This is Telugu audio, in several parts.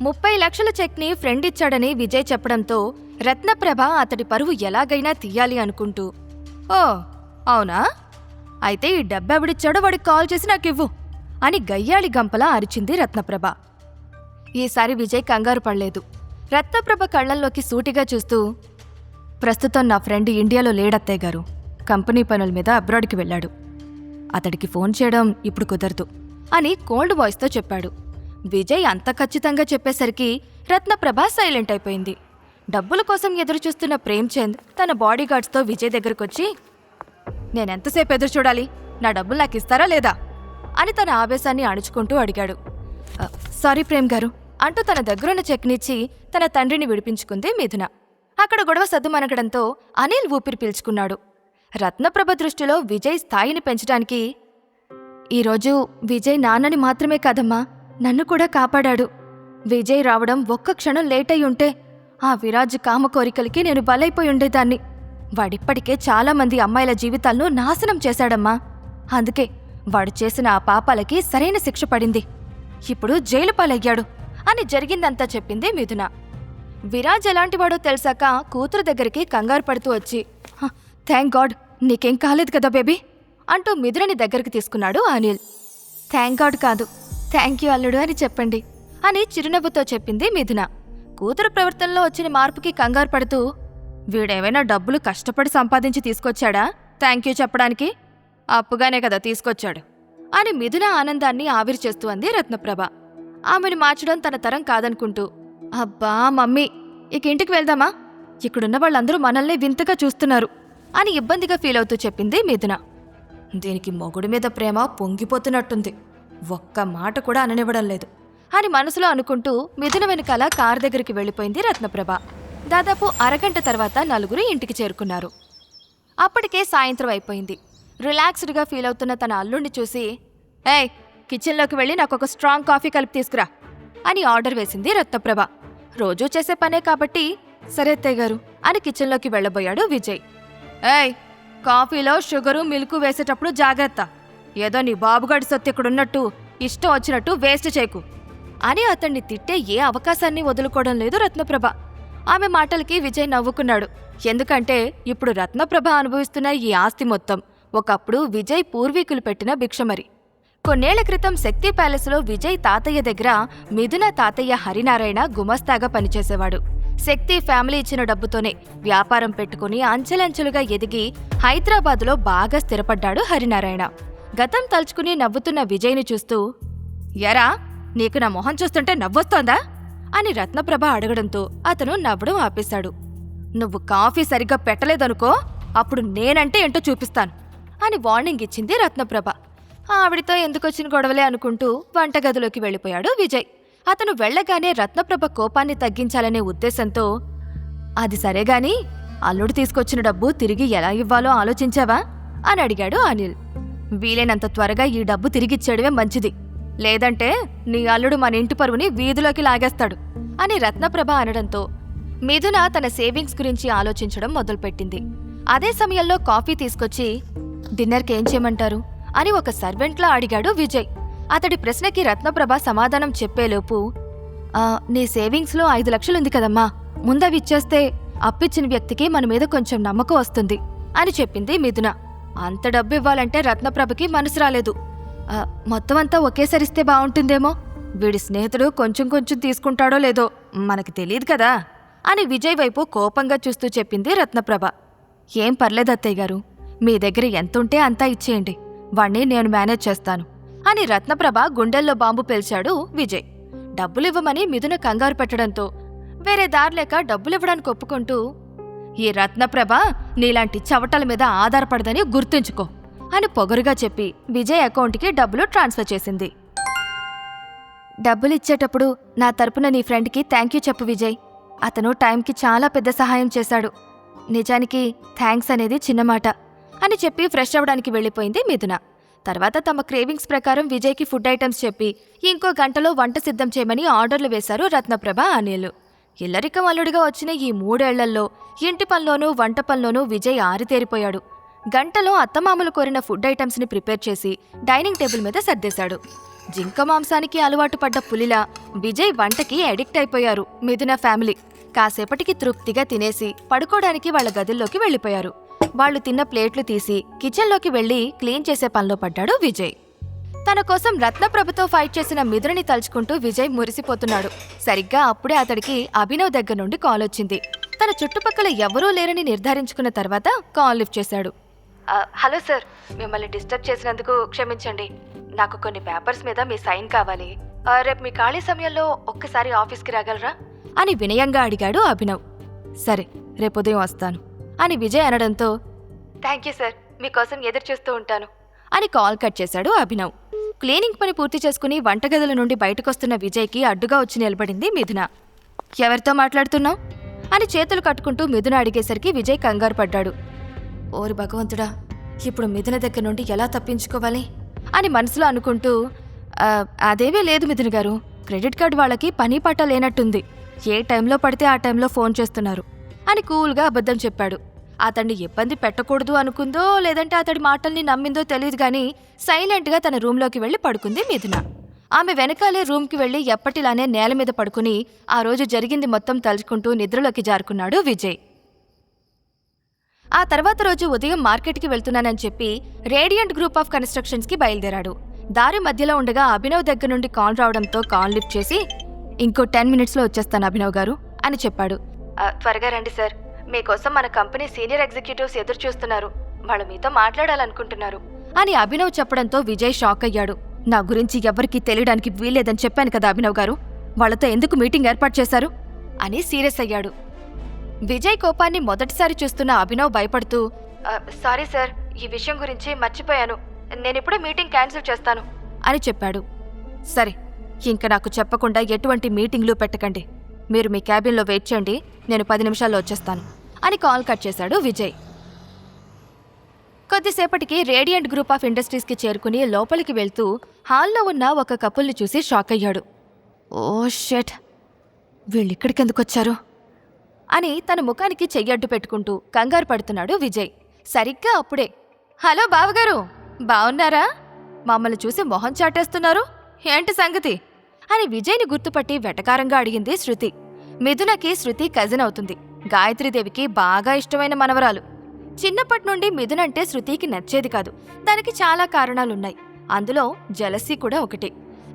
ముప్పై లక్షల చెక్ని ఫ్రెండ్ ఇచ్చాడని విజయ్ చెప్పడంతో రత్నప్రభ అతడి పరువు ఎలాగైనా తీయాలి అనుకుంటూ ఓ అవునా? అయితే ఈ డబ్బెవడిచ్చాడో వాడికి కాల్ చేసి నాకివ్వు అని గయ్యాళి గంపలా అరిచింది రత్నప్రభ. ఈసారి విజయ్ కంగారు పడలేదు. రత్నప్రభ కళ్ళల్లోకి సూటిగా చూస్తూ ప్రస్తుతం నా ఫ్రెండ్ ఇండియాలో లేడత్తయ్య గారు. కంపెనీ పనుల మీద అబ్రాడ్కి వెళ్ళాడు. అతడికి ఫోన్ చేయడం ఇప్పుడు కుదరదు అని కోల్డ్ వాయిస్తో చెప్పాడు. విజయ్ అంత ఖచ్చితంగా చెప్పేసరికి రత్నప్రభ సైలెంట్ అయిపోయింది. డబ్బుల కోసం ఎదురుచూస్తున్న ప్రేమ్చంద్ తన బాడీగార్డ్స్తో విజయ్ దగ్గరకొచ్చి నేనెంతసేపు ఎదురు చూడాలి నా డబ్బులు నాకు ఇస్తారా లేదా? అని తన ఆవేశాన్ని అణుచుకుంటూ అడిగాడు. సారీ ప్రేమ్ గారు అంటూ తన దగ్గరున్న చెక్నిచ్చి తన తండ్రిని విడిపించుకుంది మిథున. అక్కడ గొడవ సద్దుమనగడంతో అనిల్ ఊపిరి పీల్చుకున్నాడు. రత్నప్రభ దృష్టిలో విజయ్ స్థాయిని పెంచడానికి ఈరోజు విజయ్ నాన్నని మాత్రమే కాదమ్మా నన్ను కూడా కాపాడాడు. విజయ్ రావడం ఒక్క క్షణం లేట్ అయి ఉంటే ఆ విరాజ్ కామ కోరికలకి నేను బలైపోయి ఉండేదాన్ని. వాడిప్పటికే చాలామంది అమ్మాయిల జీవితాలను నాశనం చేశాడమ్మా. అందుకే వాడు చేసిన ఆ పాపాలకి సరైన శిక్ష పడింది. ఇప్పుడు జైలు పాలయ్యాడు అని జరిగిందంతా చెప్పింది మిథున. విరాజ్ ఎలాంటివాడో తెలిసాక కూతురు దగ్గరికి కంగారు పడుతూ వచ్చి థ్యాంక్ గాడ్ నీకేం కాలేదు కదా బేబీ అంటూ మిథునని దగ్గరికి తీసుకున్నాడు అనిల్. థ్యాంక్ గాడ్ కాదు థ్యాంక్ యూ అల్లుడు అని చెప్పండి అని చిరునవ్వుతో చెప్పింది మిథున. కూతురు ప్రవర్తనలో వచ్చిన మార్పుకి కంగారు పడుతూ వీడేమైనా డబ్బులు కష్టపడి సంపాదించి తీసుకొచ్చాడా? థ్యాంక్ యూ చెప్పడానికి? అప్పుగానే కదా తీసుకొచ్చాడు. అని మిథున ఆనందాన్ని ఆవిరి చేస్తూ అంది రత్నప్రభ. ఆమెను మార్చడం తన తరం కాదనుకుంటూ అబ్బా మమ్మీ ఇక ఇంటికి వెళ్దామా? ఇక్కడున్న వాళ్ళందరూ మనల్ని వింతగా చూస్తున్నారు అని ఇబ్బందిగా ఫీల్ అవుతూ చెప్పింది మిథున. దీనికి మొగుడి మీద ప్రేమ పొంగిపోతున్నట్టుంది. ఒక్క మాట కూడా అననివ్వడం లేదు. అని మనసులో అనుకుంటూ మిథున వెనకాల కారు దగ్గరికి వెళ్ళిపోయింది రత్నప్రభ. దాదాపు అరగంట తర్వాత నలుగురు ఇంటికి చేరుకున్నారు. అప్పటికే సాయంత్రం అయిపోయింది. రిలాక్స్డ్గా ఫీల్ అవుతున్న తన అల్లుణ్ణి చూసి ఏయ్ కిచెన్లోకి వెళ్ళి నాకు ఒక స్ట్రాంగ్ కాఫీ కలిపి తీసుకురా అని ఆర్డర్ వేసింది రత్నప్రభ. రోజూ చేసే పనే కాబట్టి సరే అత్తయ్య గారు అని కిచెన్లోకి వెళ్ళబోయాడు విజయ్. ఏయ్ కాఫీలో షుగరు మిల్క్ వేసేటప్పుడు జాగ్రత్త. ఏదో నీ బాబుగాడి సొత్తు ఇక్కడున్నట్టు ఇష్టం వచ్చినట్టు వేస్ట్ చేయకు. అని అతన్ని తిట్టే ఏ అవకాశాన్ని వదులుకోవడం లేదు రత్నప్రభ. ఆమె మాటలకి విజయ్ నవ్వుకున్నాడు. ఎందుకంటే ఇప్పుడు రత్నప్రభ అనుభవిస్తున్న ఈ ఆస్తి మొత్తం ఒకప్పుడు విజయ్ పూర్వీకులు పెట్టిన భిక్షమరి కొన్నేళ్ళ క్రితం శక్తి ప్యాలెస్లో విజయ్ తాతయ్య దగ్గర మిథున తాతయ్య హరినారాయణ గుమస్తాగా పనిచేసేవాడు. శక్తి ఫ్యామిలీ ఇచ్చిన డబ్బుతోనే వ్యాపారం పెట్టుకుని అంచెలంచెలుగా ఎదిగి హైదరాబాదులో బాగా స్థిరపడ్డాడు హరినారాయణ. గతం తలుచుకుని నవ్వుతున్న విజయ్ని చూస్తూ ఎరా నీకు నా మొహం చూస్తుంటే నవ్వొస్తోందా? అని రత్నప్రభ అడగడంతో అతను నవ్వడం ఆపేశాడు. నువ్వు కాఫీ సరిగ్గా పెట్టలేదనుకో అప్పుడు నేనంటే ఏంటో చూపిస్తాను అని వార్నింగ్ ఇచ్చింది రత్నప్రభ. ఆవిడితో ఎందుకొచ్చిన గొడవలే? అనుకుంటూ వంటగదిలోకి వెళ్ళిపోయాడు విజయ్. అతను వెళ్ళగానే రత్నప్రభ కోపాన్ని తగ్గించాలనే ఉద్దేశంతో అది సరేగాని అల్లుడు తీసుకొచ్చిన డబ్బు తిరిగి ఎలా ఇవ్వాలో ఆలోచించావా? అని అడిగాడు అనిల్. వీలైనంత త్వరగా ఈ డబ్బు తిరిగిచ్చేయడమే మంచిది. లేదంటే నీ అల్లుడు మన ఇంటి పరువుని వీధిలోకి లాగేస్తాడు అని రత్నప్రభ అనడంతో మిథున తన సేవింగ్స్ గురించి ఆలోచించడం మొదలుపెట్టింది. అదే సమయంలో కాఫీ తీసుకొచ్చి డిన్నర్కి ఏం చేయమంటారు? అని ఒక సర్వెంట్లా అడిగాడు విజయ్. అతడి ప్రశ్నకి రత్నప్రభ సమాధానం చెప్పేలోపు నీ సేవింగ్స్లో ఐదు లక్షలుంది కదమ్మా. ముందవి ఇచ్చేస్తే అప్పిచ్చిన వ్యక్తికి మన మీద కొంచెం నమ్మకం వస్తుంది అని చెప్పింది మిథున. అంత డబ్బు ఇవ్వాలంటే రత్నప్రభకి మనసు రాలేదు. మొత్తం అంతా ఒకేసారిస్తే బాగుంటుందేమో వీడి స్నేహితుడు కొంచెం కొంచెం తీసుకుంటాడో లేదో మనకి తెలియదు కదా? అని విజయ్ వైపు కోపంగా చూస్తూ చెప్పింది రత్నప్రభ. ఏం పర్లేదు అత్తయ్య గారు. మీ దగ్గర ఎంతుంటే అంతా ఇచ్చేయండి. వాణ్ణి నేను మేనేజ్ చేస్తాను. అని రత్నప్రభ గుండెల్లో బాంబు పేల్చాడు విజయ్. డబ్బులివ్వమని మిథున కంగారు పెట్టడంతో వేరే దారిలేక డబ్బులివ్వడానికి ఒప్పుకుంటూ ఈ రత్నప్రభ నీలాంటి చవటల మీద ఆధారపడదని గుర్తుంచుకో అని పొగరుగా చెప్పి విజయ్ అకౌంట్కి డబ్బులు ట్రాన్స్ఫర్ చేసింది. డబ్బులు ఇచ్చేటప్పుడు నా తరపున నీ ఫ్రెండ్కి థ్యాంక్ యూ చెప్పు విజయ్. అతను టైంకి చాలా పెద్ద సహాయం చేశాడు. నిజానికి థ్యాంక్స్ అనేది చిన్న మాట అని చెప్పి ఫ్రెష్ అవ్వడానికి వెళ్ళిపోయింది మిథున. తర్వాత తమ క్రేవింగ్స్ ప్రకారం విజయ్కి ఫుడ్ ఐటమ్స్ చెప్పి ఇంకో గంటలో వంట సిద్ధం చేయమని ఆర్డర్లు వేశారు రత్నప్రభ అనిలు. ఇల్లరికం అల్లుడిగా వచ్చిన ఈ మూడేళ్ళల్లో ఇంటి పనిలోనూ వంట పనిలోనూ విజయ్ ఆరితేరిపోయాడు. గంటలో అత్తమామలు కోరిన ఫుడ్ ఐటమ్స్ని ప్రిపేర్ చేసి డైనింగ్ టేబుల్ మీద సర్దేశాడు. జింక మాంసానికి అలవాటు పడ్డ పులిలా విజయ్ వంటకి అడిక్ట్ అయిపోయారు మిథున ఫ్యామిలీ. కాసేపటికి తృప్తిగా తినేసి పడుకోవడానికి వాళ్ళ గదుల్లోకి వెళ్ళిపోయారు. వాళ్ళు తిన్న ప్లేట్లు తీసి కిచెన్లోకి వెళ్ళి క్లీన్ చేసే పనిలో పడ్డాడు విజయ్. తన కోసం రత్నప్రభతో ఫైట్ చేసిన మిథునని తలుచుకుంటూ విజయ్ మురిసిపోతున్నాడు. సరిగ్గా అప్పుడే అతడికి అభినవ్ దగ్గర నుండి కాల్ వచ్చింది. తన చుట్టుపక్కల ఎవరూ లేరని నిర్ధారించుకున్న తర్వాత కాల్ లిఫ్ట్ చేశాడు. హలో సార్ మిమ్మల్ని డిస్టర్బ్ చేసినందుకు క్షమించండి. నాకు కొన్ని పేపర్స్ మీద మీ సైన్ కావాలి. రేపు మీ ఖాళీ సమయంలో ఒక్కసారి ఆఫీస్కి రాగలరా? అని వినయంగా అడిగాడు అభినవ్. సరే రేపు ఉదయం వస్తాను. అని విజయ్ అనడంతో థ్యాంక్ యూ సార్ మీకోసం ఎదురు చూస్తూ ఉంటాను. అని కాల్ కట్ చేశాడు అభినవ్. క్లీనింగ్ పని పూర్తి చేసుకుని వంటగదుల నుండి బయటకొస్తున్న విజయ్కి అడ్డుగా వచ్చి నిలబడింది మిథున. ఎవరితో మాట్లాడుతున్నావు? అని చేతులు కట్టుకుంటూ మిథున అడిగేసరికి విజయ్ కంగారు పడ్డాడు. ఓరి భగవంతుడా ఇప్పుడు మిథున దగ్గర నుండి ఎలా తప్పించుకోవాలి? అని మనసులో అనుకుంటూ అదేమీ లేదు మిథున గారు. క్రెడిట్ కార్డు వాళ్ళకి పని పాట లేనట్టుంది. ఏ టైంలో పడితే ఆ టైంలో ఫోన్ చేస్తున్నారు. అని కూల్గా అబద్ధం చెప్పాడు. అతన్ని ఇబ్బంది పెట్టకూడదు అనుకుందో లేదంటే అతడి మాటల్ని నమ్మిందో తెలియదు కానీ సైలెంట్గా తన రూంలోకి వెళ్ళి పడుకుంది మిథున ఆమె వెనకాలే రూమ్కి వెళ్ళి ఎప్పటిలానే నేల మీద పడుకుని ఆ రోజు జరిగింది మొత్తం తలుచుకుంటూ నిద్రలోకి జారుకున్నాడు విజయ్. ఆ తర్వాత రోజు ఉదయం మార్కెట్కి వెళ్తున్నానని చెప్పి రేడియంట్ గ్రూప్ ఆఫ్ కన్స్ట్రక్షన్స్కి బయలుదేరాడు. దారి మధ్యలో ఉండగా అభినవ్ దగ్గర నుండి కాల్ రావడంతో కాల్ లిఫ్ట్ చేసి ఇంకో టెన్ మినిట్స్లో వచ్చేస్తాను అభినవ్ గారు అని చెప్పాడు. త్వరగా రండి సార్. మీకోసం మన కంపెనీ సీనియర్ ఎగ్జిక్యూటివ్స్ ఎదురు చూస్తున్నారు. వాళ్ళు మీతో మాట్లాడాలనుకుంటున్నారు. అని అభినవ్ చెప్పడంతో విజయ్ షాక్ అయ్యాడు. నా గురించి ఎవరికీ తెలియడానికి వీల్లేదని చెప్పాను కదా అభినవ్ గారు. వాళ్ళతో ఎందుకు మీటింగ్ ఏర్పాటు చేశారు? అని సీరియస్ అయ్యాడు. విజయ్ కోపాన్ని మొదటిసారి చూస్తున్న అభినవ్ భయపడుతూ "ఆ, సారీ సార్ ఈ విషయం గురించి మర్చిపోయాను. నేనిప్పుడే మీటింగ్ క్యాన్సిల్ చేస్తాను. అని చెప్పాడు. సరే ఇంక నాకు చెప్పకుండా ఎటువంటి మీటింగ్లు పెట్టకండి. మీరు మీ క్యాబిన్లో వెయిట్ చేయండి. నేను పది నిమిషాల్లో వచ్చేస్తాను. అని కాల్ కట్ చేశాడు విజయ్. కొద్దిసేపటికి రేడియంట్ గ్రూప్ ఆఫ్ ఇండస్ట్రీస్కి చేరుకుని లోపలికి వెళ్తూ హాల్లో ఉన్న ఒక కపుల్ని చూసి షాక్ అయ్యాడు. ఓ షెట్! వీళ్ళిక్కడికెందుకొచ్చారు? అని తన ముఖానికి చెయ్యడ్డు పెట్టుకుంటూ కంగారు పడుతున్నాడు విజయ్. సరిగ్గా అప్పుడే హలో బావగారు బావున్నారా? మమ్మల్ని చూసి మొహం చాటేస్తున్నారు? ఏంటి సంగతి? అని విజయ్ని గుర్తుపట్టి వెటకారంగా అడిగింది శృతి. మిథునకి శృతి కజిన్ అవుతుంది. గాయత్రీదేవికి బాగా ఇష్టమైన మనవరాలు. చిన్నప్పటి నుండి మిథునంటే శృతికి నచ్చేది కాదు. దానికి చాలా కారణాలున్నాయి. అందులో జలసీ కూడా ఒకటి.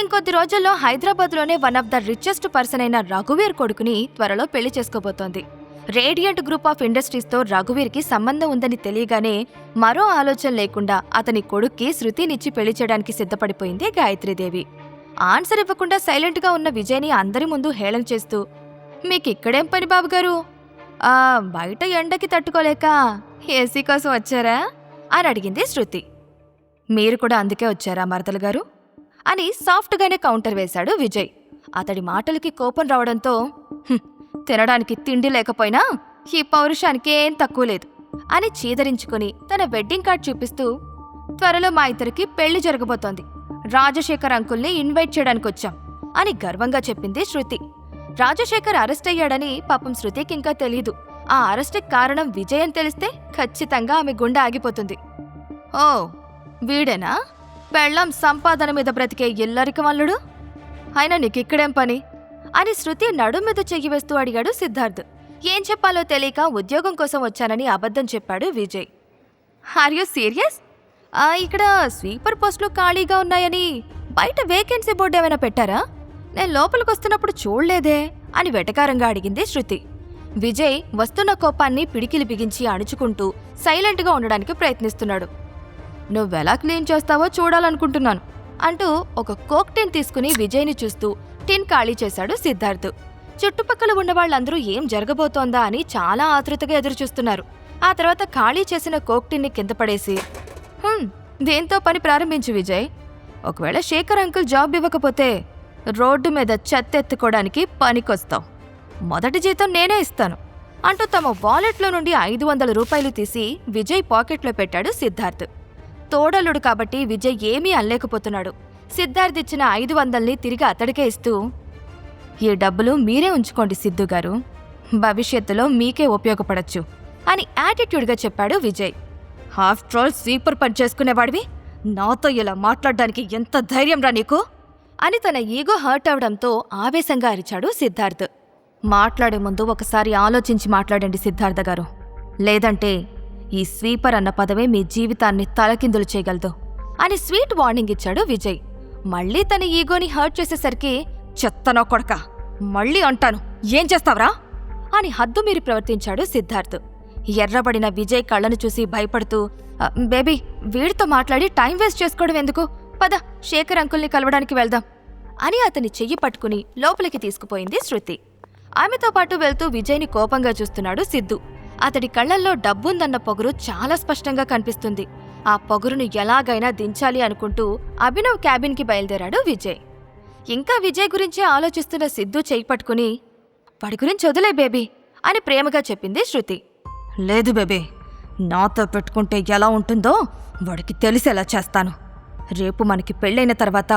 ఇంకొద్ది రోజుల్లో హైదరాబాద్లోనే one of the richest person అయిన రఘువీర్ కొడుకుని త్వరలో పెళ్ళి చేసుకోబోతోంది. రేడియంట్ గ్రూప్ ఆఫ్ ఇండస్ట్రీస్తో రఘువీర్కి సంబంధం ఉందని తెలియగానే మరో ఆలోచన లేకుండా అతని కొడుక్కి శృతినిచ్చి పెళ్ళి చేయడానికి సిద్ధపడిపోయింది గాయత్రీదేవి. ఆన్సర్ ఇవ్వకుండా సైలెంట్గా ఉన్న విజయ్ని అందరి ముందు హేళన చేస్తూ మీకిక్కడేం పని బాబుగారు? బయట ఎండకి తట్టుకోలేక ఏసీ కోసం వచ్చారా? అని అడిగింది శృతి. మీరు కూడా అందుకే వచ్చారా మరదలు గారు? అని సాఫ్ట్గానే కౌంటర్ వేశాడు విజయ్. అతడి మాటలకి కోపం రావడంతో తినడానికి తిండి లేకపోయినా ఈ పౌరుషానికి ఏం తక్కువ లేదు అని చీదరించుకుని తన వెడ్డింగ్ కార్డ్ చూపిస్తూ త్వరలో మా ఇద్దరికి పెళ్ళి జరగబోతోంది. రాజశేఖర్ అంకుల్ని ఇన్వైట్ చేయడానికి వచ్చాం అని గర్వంగా చెప్పింది శృతి. రాజశేఖర్ అరెస్ట్ అయ్యాడని పాపం శృతికి ఇంకా తెలీదు. ఆ అరెస్ట్కి కారణం విజయ్ అని తెలిస్తే ఖచ్చితంగా ఆమె గుండె ఆగిపోతుంది. ఓ వీడేనా? పెళ్ళం సంపాదన మీద బ్రతికే ఇల్లరిక వల్లుడు అయినా నీకిక్కడేం పని? అని శృతి నడుం మీద చెయ్యి వేస్తూ అడిగాడు సిద్ధార్థ్. ఏం చెప్పాలో తెలియక ఉద్యోగం కోసం వచ్చానని అబద్ధం చెప్పాడు విజయ్. ఆర్ యూ సీరియస్ ఇక్కడ స్వీపర్ పోస్టులు ఖాళీగా ఉన్నాయని బయట వేకెన్సీ బోర్డు ఏమైనా పెట్టారా? నేను లోపలికి వస్తున్నప్పుడు చూడలేదే అని వెటకారంగా అడిగింది శృతి. విజయ్ వస్తున్న కోపాన్ని పిడికిలి బిగించి అణుచుకుంటూ సైలెంట్గా ఉండడానికి ప్రయత్నిస్తున్నాడు. నువ్వెలా క్లీన్ చేస్తావో చూడాలనుకుంటున్నాను అంటూ ఒక కోక్ టిన్ తీసుకుని విజయ్ని చూస్తూ టిన్ ఖాళీ చేశాడు సిద్ధార్థ్. చుట్టుపక్కల ఉన్న వాళ్ళందరూ ఏం జరగబోతోందా అని చాలా ఆతృతగా ఎదురుచూస్తున్నారు. ఆ తర్వాత ఖాళీ చేసిన కోక్ టిన్ని కింద పడేసి దేంతో పని ప్రారంభించు విజయ్. ఒకవేళ శేఖర్ అంకుల్ జాబ్ ఇవ్వకపోతే రోడ్డు మీద చెత్త ఎత్తుకోవడానికి పనికొస్తావు మొదటి జీతం నేనే ఇస్తాను అంటూ తమ వాలెట్లో నుండి ఐదు వందల రూపాయలు తీసి విజయ్ పాకెట్లో పెట్టాడు సిద్ధార్థ్. తోడలుడు కాబట్టి విజయ్ ఏమీ అనలేకపోతున్నాడు. సిద్ధార్థ్ ఇచ్చిన ఐదు వందల్ని తిరిగి అతడికే ఇస్తూ ఈ డబ్బులు మీరే ఉంచుకోండి సిద్ధు గారు. భవిష్యత్తులో మీకే ఉపయోగపడచ్చు అని యాటిట్యూడ్గా చెప్పాడు విజయ్. ఆఫ్టర్ ఆల్ స్వీపర్ పని చేసుకునేవాడివి? నాతో ఇలా మాట్లాడడానికి ఎంత ధైర్యం రా నీకు? అని తన ఈగో హర్ట్ అవడంతో ఆవేశంగా అరిచాడు సిద్ధార్థ్. మాట్లాడే ముందు ఒకసారి ఆలోచించి మాట్లాడండి సిద్ధార్థ గారు. లేదంటే ఈ స్వీపర్ అన్న పదవే మీ జీవితాన్ని తలకిందులు చేయగలదు అని స్వీట్ వార్నింగ్ ఇచ్చాడు విజయ్. మళ్ళీ తన ఈగోని హర్ట్ చేసేసరికి చెత్తనో కొడక మళ్ళీ అంటాను ఏం చేస్తావరా? అని హద్దు మీరు ప్రవర్తించాడు సిద్ధార్థ్. ఎర్రబడిన విజయ్ కళ్ళను చూసి భయపడుతూ బేబీ వీడితో మాట్లాడి టైం వేస్ట్ చేసుకోవడం ఎందుకు? పద శేఖర్ అంకుల్ని కలవడానికి వెళ్దాం అని అతని చెయ్యి పట్టుకుని లోపలికి తీసుకుపోయింది శృతి. ఆమెతో పాటు వెళ్తూ విజయ్ని కోపంగా చూస్తున్నాడు సిద్ధు. అతడి కళ్ళల్లో డబ్బుందన్న పొగరు చాలా స్పష్టంగా కనిపిస్తుంది. ఆ పొగరును ఎలాగైనా దించాలి అనుకుంటూ అభినవ్ క్యాబిన్కి బయలుదేరాడు విజయ్. ఇంకా విజయ్ గురించే ఆలోచిస్తున్న సిద్ధు చేయి పట్టుకుని వాడి గురించి వదిలే బేబీ అని ప్రేమగా చెప్పింది శృతి. లేదు బేబీ నాతో పెట్టుకుంటే ఎలా ఉంటుందో వాడికి తెలిసేలా చేస్తాను. రేపు మనకి పెళ్ళైన తర్వాత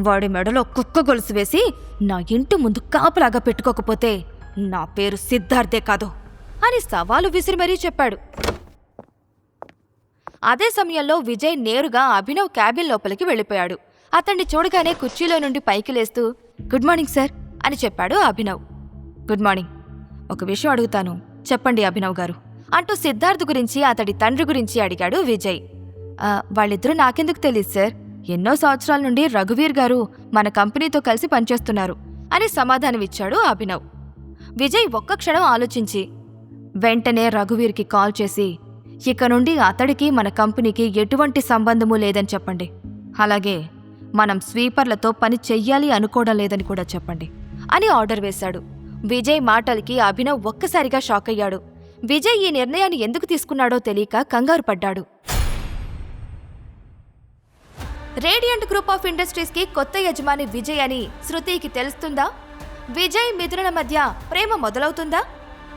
వాడి మెడలో కుక్క గొలుసు వేసి నా ఇంటి ముందు కాపలాగా పెట్టుకోకపోతే నా పేరు సిద్ధార్థే కాదు అని సవాలు విసిరి మరీ చెప్పాడు. అదే సమయంలో విజయ్ నేరుగా అభినవ్ క్యాబిన్ లోపలికి వెళ్ళిపోయాడు. అతన్ని చూడగానే కుర్చీలో నుండి పైకి లేస్తూ గుడ్ మార్నింగ్ సార్ అని చెప్పాడు అభినవ్. Good morning. ఒక విషయం అడుగుతాను. చెప్పండి అభినవ్ గారు అంటూ సిద్ధార్థ్ గురించి అతడి తండ్రి గురించి అడిగాడు విజయ్. వాళ్ళిద్దరూ నాకెందుకు తెలియదు సార్. ఎన్నో సంవత్సరాల నుండి రఘువీర్ గారు మన కంపెనీతో కలిసి పనిచేస్తున్నారు అని సమాధానమిచ్చాడు అభినవ్. విజయ్ ఒక్క క్షణం ఆలోచించి వెంటనే రఘువీర్కి కాల్ చేసి ఇక నుండి అతడికి మన కంపెనీకి ఎటువంటి సంబంధము లేదని చెప్పండి. అలాగే మనం స్వీపర్లతో పని చెయ్యాలి అనుకోవడం లేదని కూడా చెప్పండి అని ఆర్డర్ వేశాడు. విజయ్ మాటలకి అభినవ్ ఒక్కసారిగా షాక్ అయ్యాడు విజయ్ ఈ నిర్ణయాన్ని ఎందుకు తీసుకున్నాడో తెలియక కంగారు పడ్డాడు. రేడియంట్ గ్రూప్ ఆఫ్ ఇండస్ట్రీస్కి కొత్త యజమాని విజయ్ అని శృతికి తెలుస్తుందా? విజయ్ మిథునుల మధ్య ప్రేమ మొదలవుతుందా?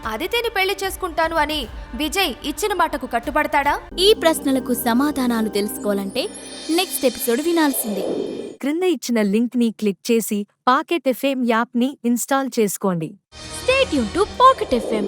అదితిని పెళ్ళి చేసుకుంటాను అని విజయ్ ఇచ్చిన మాటకు కట్టుబడతాడా? ఈ ప్రశ్నలకు సమాధానాలు తెలుసుకోవాలంటే నెక్స్ట్ ఎపిసోడ్ వినాల్సిందే. క్రింద ఇచ్చిన లింక్ని క్లిక్ చేసి పాకెట్ ఎఫ్ఎం యాప్ని ఇన్స్టాల్ చేసుకోండి. స్టేట్ యూన్ టు పాకెట్ ఎఫ్ఎం.